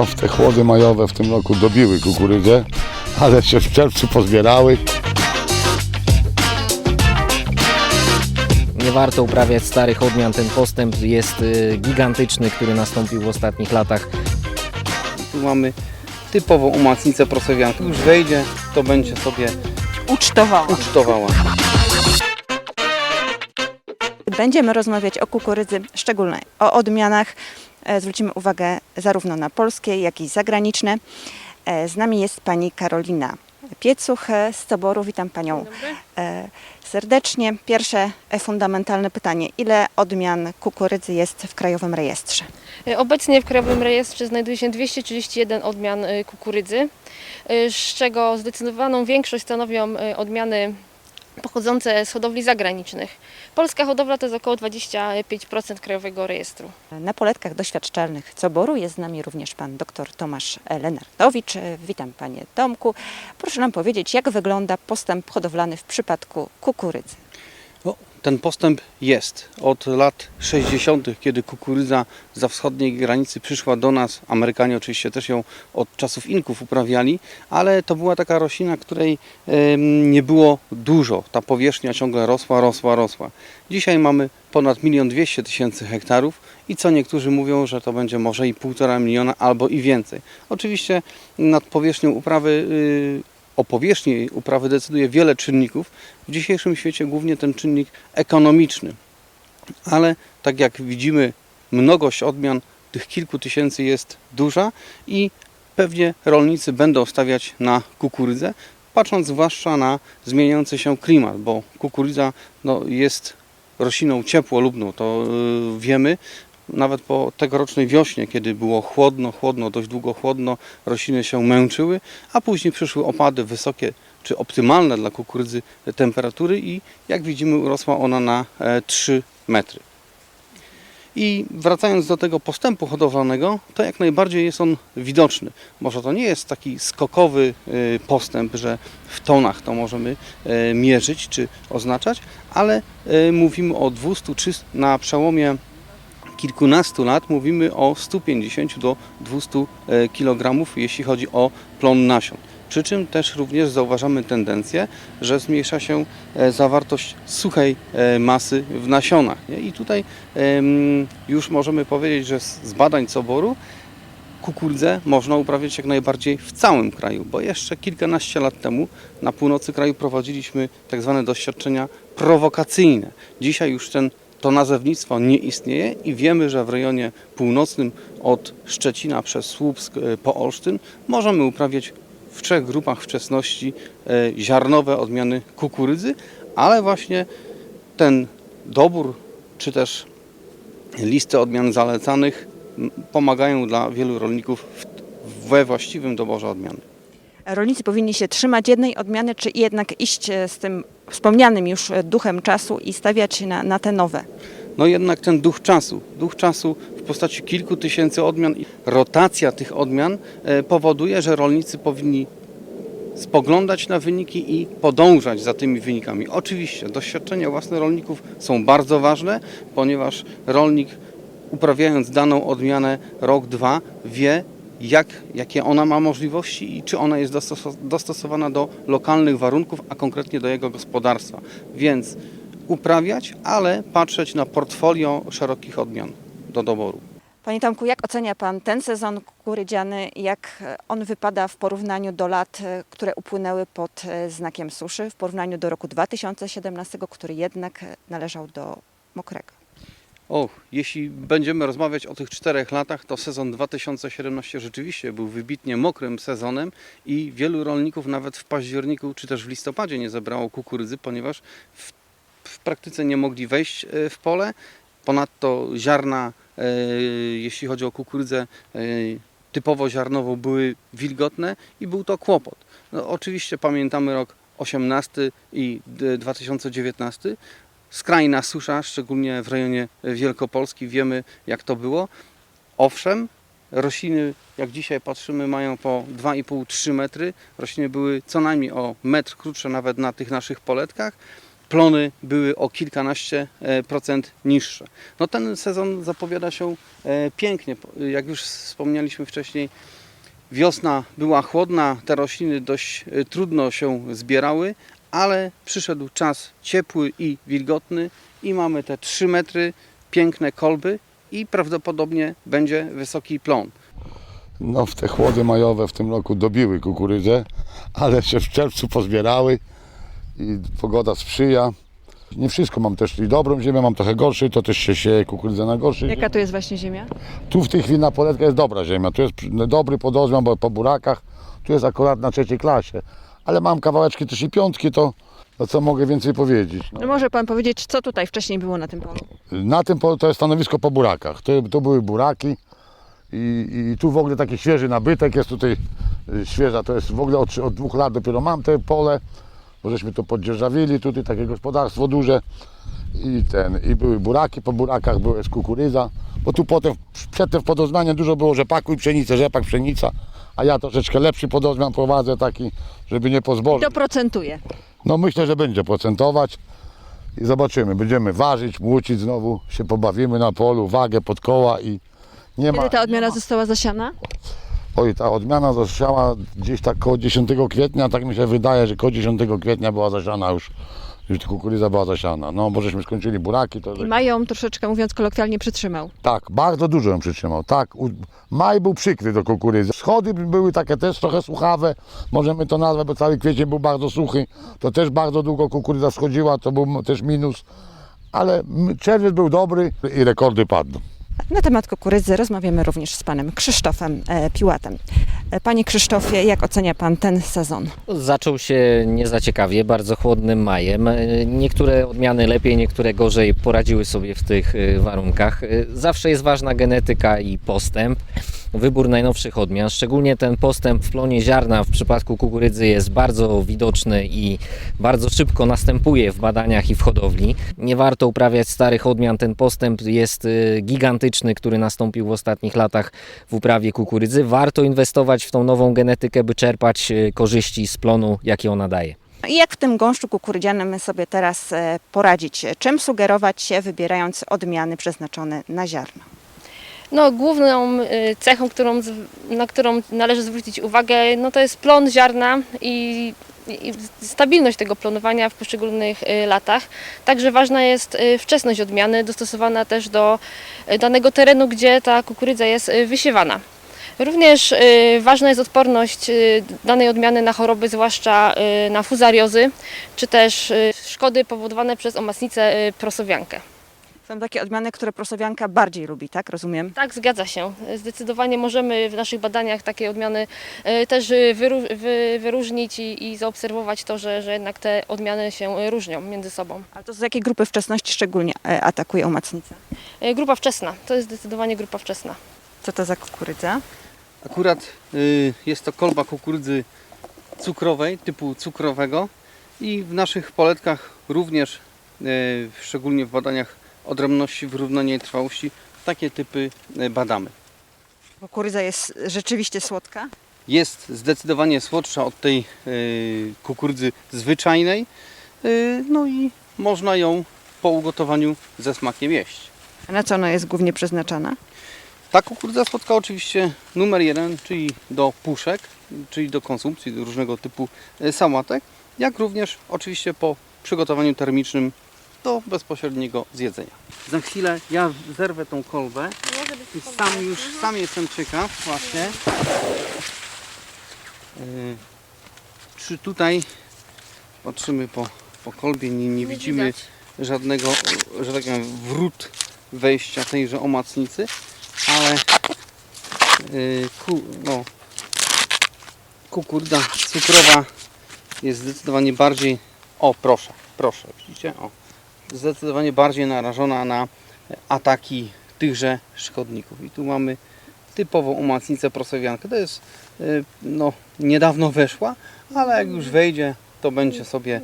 No w te chłody majowe w tym roku dobiły kukurydzę, ale się w czerwcu pozbierały. Nie warto uprawiać starych odmian. Ten postęp jest y, gigantyczny, który nastąpił w ostatnich latach. Tu mamy typową umacnicę prosowiankę. Już wejdzie, to będzie sobie ucztowała. ucztowała. Będziemy rozmawiać o kukurydzy szczególnej, o odmianach. E, Zwrócimy uwagę zarówno na polskie, jak i zagraniczne. E, Z nami jest pani Karolina Piecuch z Toboru. Witam panią e, serdecznie. Pierwsze fundamentalne pytanie. Ile odmian kukurydzy jest w Krajowym Rejestrze? Obecnie w Krajowym Rejestrze znajduje się 231 odmian kukurydzy, z czego zdecydowaną większość stanowią odmiany pochodzące z hodowli zagranicznych. Polska hodowla to jest około 25% Krajowego Rejestru. Na poletkach doświadczalnych Coboru jest z nami również pan dr Tomasz Lenartowicz. Witam panie Tomku. Proszę nam powiedzieć, jak wygląda postęp hodowlany w przypadku kukurydzy? Ten postęp jest. Od lat 60., kiedy kukurydza za wschodniej granicy przyszła do nas, Amerykanie oczywiście też ją od czasów Inków uprawiali, ale to była taka roślina, której nie było dużo. Ta powierzchnia ciągle rosła, rosła, rosła. Dzisiaj mamy ponad 1 200 tysięcy hektarów i co niektórzy mówią, że to będzie może i 1,5 miliona albo i więcej. Oczywiście nad powierzchnią uprawy y, o powierzchni uprawy decyduje wiele czynników. W dzisiejszym świecie głównie ten czynnik ekonomiczny. Ale tak jak widzimy, mnogość odmian tych kilku tysięcy jest duża i pewnie rolnicy będą stawiać na kukurydzę, patrząc zwłaszcza na zmieniający się klimat, bo kukurydza no, jest rośliną ciepłolubną, to yy, wiemy. Nawet po tegorocznej wiośnie, kiedy było chłodno, chłodno, dość długo chłodno, rośliny się męczyły, a później przyszły opady wysokie czy optymalne dla kukurydzy temperatury i jak widzimy urosła ona na e, 3 metry. I wracając do tego postępu hodowlanego, to jak najbardziej jest on widoczny. Może to nie jest taki skokowy y, postęp, że w tonach to możemy y, mierzyć czy oznaczać, ale mówimy o 200 czy na przełomie kilkunastu lat mówimy o 150 do 200 kg, jeśli chodzi o plon nasion. Przy czym też również zauważamy tendencję, że zmniejsza się e, zawartość suchej e, masy w nasionach. I tutaj już możemy powiedzieć, że z badań Coboru kukurydzę można uprawiać jak najbardziej w całym kraju, bo jeszcze kilkanaście lat temu na północy kraju prowadziliśmy tak zwane doświadczenia prowokacyjne. Dzisiaj już ten, to nazewnictwo nie istnieje i wiemy, że w rejonie północnym od Szczecina przez Słupsk e, po Olsztyn możemy uprawiać w trzech grupach wczesności e, ziarnowe odmiany kukurydzy, ale właśnie ten dobór czy też listy odmian zalecanych pomagają dla wielu rolników we właściwym doborze odmian. Rolnicy powinni się trzymać jednej odmiany, czy jednak iść e, z tym wspomnianym już e, duchem czasu i stawiać na, na te nowe? No jednak ten duch czasu, duch czasu w postaci kilku tysięcy odmian rotacja tych odmian e, powoduje, że rolnicy powinni spoglądać na wyniki i podążać za tymi wynikami. Oczywiście doświadczenia własne rolników są bardzo ważne, ponieważ rolnik uprawiając daną odmianę rok, dwa wie jak, jakie ona ma możliwości i czy ona jest dostos- dostosowana do lokalnych warunków, a konkretnie do jego gospodarstwa. Więc uprawiać, ale patrzeć na portfolio szerokich odmian do doboru. Panie Tomku, jak ocenia Pan ten sezon kukurydziany? Jak e, on wypada w porównaniu do lat, e, które upłynęły pod e, znakiem suszy, w porównaniu do roku 2017, który jednak należał do mokrego? Och, jeśli będziemy rozmawiać o tych czterech latach, to sezon 2017 rzeczywiście był wybitnie mokrym sezonem i wielu rolników nawet w październiku czy też w listopadzie nie zebrało kukurydzy, ponieważ w, w praktyce nie mogli wejść e, w pole. Ponadto ziarna, e, jeśli chodzi o kukurydzę e, typowo ziarnową, były wilgotne i był to kłopot. No, oczywiście pamiętamy rok 18 i d- 2019 skrajna susza, szczególnie w rejonie Wielkopolski, wiemy jak to było. Owszem, rośliny, jak dzisiaj patrzymy, mają po 2,5-3 metry. Rośliny były co najmniej o metr krótsze nawet na tych naszych poletkach, plony były o kilkanaście e, procent niższe. No ten sezon zapowiada się e, pięknie. Jak już wspomnieliśmy wcześniej, wiosna była chłodna, te rośliny dość e, trudno się zbierały, ale przyszedł czas ciepły i wilgotny i mamy te 3 metry, piękne kolby i prawdopodobnie będzie wysoki plon. No w te chłody majowe w tym roku dobiły kukurydzę, ale się w czerwcu pozbierały i pogoda sprzyja. Nie wszystko mam też i dobrą ziemię, mam trochę gorszej, to też się sieje kukurydzę na gorszej. Jaka to jest właśnie ziemia? Tu w tej chwili na poletka jest dobra ziemia, tu jest dobry podozmian, bo po burakach, tu jest akurat na trzeciej klasie. Ale mam kawałeczki też i piątki, to, to co mogę więcej powiedzieć. No. No może pan powiedzieć, co tutaj wcześniej było na tym polu? Na tym polu to jest stanowisko po burakach. To, to były buraki i, i tu w ogóle taki świeży nabytek jest tutaj y, świeża, to jest w ogóle od, od dwóch lat dopiero mam te pole, bo żeśmy to poddzierżawili, tutaj takie gospodarstwo duże i ten, i były buraki, po burakach była jest kukurydza, bo tu potem przedtem w podozmianie dużo było rzepaku i pszenicy, rzepak, pszenica, a ja troszeczkę lepszy podozmian prowadzę taki, żeby nie pozbożyć. To procentuje. No myślę, że będzie procentować i zobaczymy. Będziemy ważyć, młócić znowu, się pobawimy na polu, wagę pod koła i nie ma... Kiedy ta odmiana została zasiana? Oj, ta odmiana zasiała gdzieś tak koło 10 kwietnia, tak mi się wydaje, że koło 10 kwietnia była zasiana już, już kukurydza była zasiana. No, bo żeśmy skończyli buraki, to... I mają troszeczkę, mówiąc kolokwialnie, przytrzymał. Tak, bardzo dużo ją przytrzymał. Tak, u- maj był przykry do kukurydzy. Schody były takie też trochę suchawe, możemy to nazwać, bo cały kwiecień był bardzo suchy. To też bardzo długo kukurydza schodziła, to był też minus. Ale czerwiec był dobry i rekordy padną. Na temat kukurydzy rozmawiamy również z panem Krzysztofem e, Piłatem. Panie Krzysztofie, jak ocenia pan ten sezon? Zaczął się nie za ciekawie, bardzo chłodnym majem. Niektóre odmiany lepiej, niektóre gorzej poradziły sobie w tych e, warunkach. E, Zawsze jest ważna genetyka i postęp. Wybór najnowszych odmian, szczególnie ten postęp w plonie ziarna w przypadku kukurydzy jest bardzo widoczny i bardzo szybko następuje w badaniach i w hodowli. Nie warto uprawiać starych odmian, ten postęp jest e, gigantyczny, który nastąpił w ostatnich latach w uprawie kukurydzy. Warto inwestować w tą nową genetykę, by czerpać e, korzyści z plonu, jakie ona daje. I jak w tym gąszczu kukurydzianym sobie teraz e, poradzić? Czym sugerować się, wybierając odmiany przeznaczone na ziarno? No, główną y, cechą, którą, na którą należy zwrócić uwagę, no to jest plon ziarna i, i stabilność tego plonowania w poszczególnych y, latach. Także ważna jest y, wczesność odmiany, dostosowana też do danego terenu, gdzie ta kukurydza jest wysiewana. Również ważna jest odporność danej odmiany na choroby, zwłaszcza na fuzariozy, czy też szkody powodowane przez omacnicę prosowiankę. Są takie odmiany, które prosowianka bardziej lubi, tak? Rozumiem. Tak, zgadza się. Zdecydowanie możemy w naszych badaniach takie odmiany e, też wyru- wy, wyróżnić i, i zaobserwować to, że, że jednak te odmiany się różnią między sobą. A to z jakiej grupy wczesności szczególnie e, atakuje omacnica? E, Grupa wczesna, to jest zdecydowanie grupa wczesna. Co to za kukurydza? Akurat y, jest to kolba kukurydzy cukrowej, typu cukrowego i w naszych poletkach również, y, szczególnie w badaniach odrębności, wyrównania i trwałości, takie typy y, badamy. Kukurydza jest rzeczywiście słodka. Jest zdecydowanie słodsza od tej y, kukurydzy zwyczajnej, y, no i można ją po ugotowaniu ze smakiem jeść. A na co ona jest głównie przeznaczana? Ta kukurydza słodka oczywiście numer jeden, czyli do puszek, czyli do konsumpcji, do różnego typu e, sałatek, jak również oczywiście po przygotowaniu termicznym do bezpośredniego zjedzenia. Za chwilę ja zerwę tą kolbę i sam już, sam jestem ciekaw właśnie, e, czy tutaj, patrzymy po, po kolbie, nie, nie widzimy widać. żadnego, że tak powiem, wrót wejścia tejże omacnicy, ale yy, ku, no, kukurydza cukrowa jest zdecydowanie bardziej, o proszę, proszę, widzicie, o, zdecydowanie bardziej narażona na ataki tychże szkodników. I tu mamy typową omacnicę prosowiankę. To jest yy, no, niedawno weszła, ale jak już wejdzie, to będzie sobie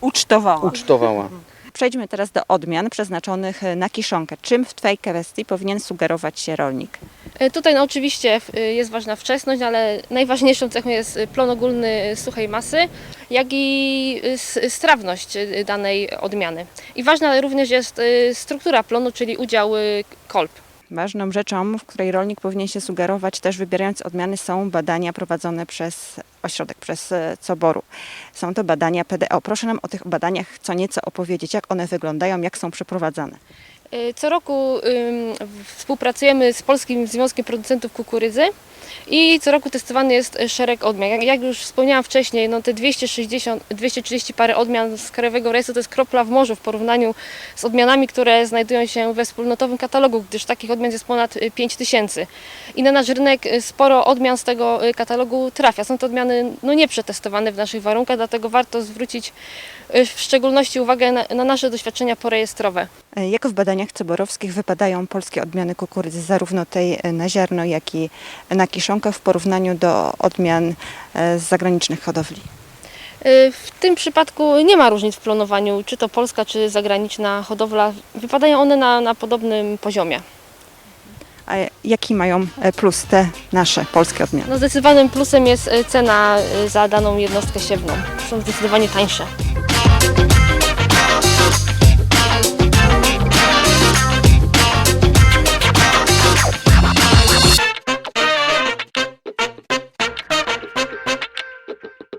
Ucztowała. ucztowała. Przejdźmy teraz do odmian przeznaczonych na kiszonkę. Czym w tej kwestii powinien sugerować się rolnik? E, Tutaj no, oczywiście y, jest ważna wczesność, ale najważniejszą cechą jest y, plon ogólny suchej masy, jak i strawność danej odmiany. I ważna również jest struktura plonu, czyli udział kolb. Ważną rzeczą, w której rolnik powinien się sugerować, też wybierając odmiany, są badania prowadzone przez ośrodek, przez e, Coboru. Są to badania PDO. Proszę nam o tych badaniach co nieco opowiedzieć, jak one wyglądają, jak są przeprowadzane. Y, Co roku współpracujemy z Polskim Związkiem Producentów Kukurydzy i co roku testowany jest y, szereg odmian. Jak, już wspomniałam wcześniej, no te 260, 230 parę odmian z Krajowego Rejestru to jest kropla w morzu w porównaniu z odmianami, które znajdują się we wspólnotowym katalogu, gdyż takich odmian jest ponad y, 5 tysięcy. I na nasz rynek y, sporo odmian z tego y, katalogu trafia. Są to odmiany no, nieprzetestowane w naszych warunkach, dlatego warto zwrócić y, w szczególności uwagę na, na nasze doświadczenia porejestrowe. E, Jak w badaniach coborowskich wypadają polskie odmiany kukurydzy, zarówno tej e, na ziarno, jak i na kiszonkę w porównaniu do odmian e, z zagranicznych hodowli? Y, W tym przypadku nie ma różnic w plonowaniu, czy to polska, czy zagraniczna hodowla. Wypadają one na, na podobnym poziomie. A jaki mają e, plus te nasze polskie odmiany? No zdecydowanym plusem jest cena za daną jednostkę siewną. Są zdecydowanie tańsze.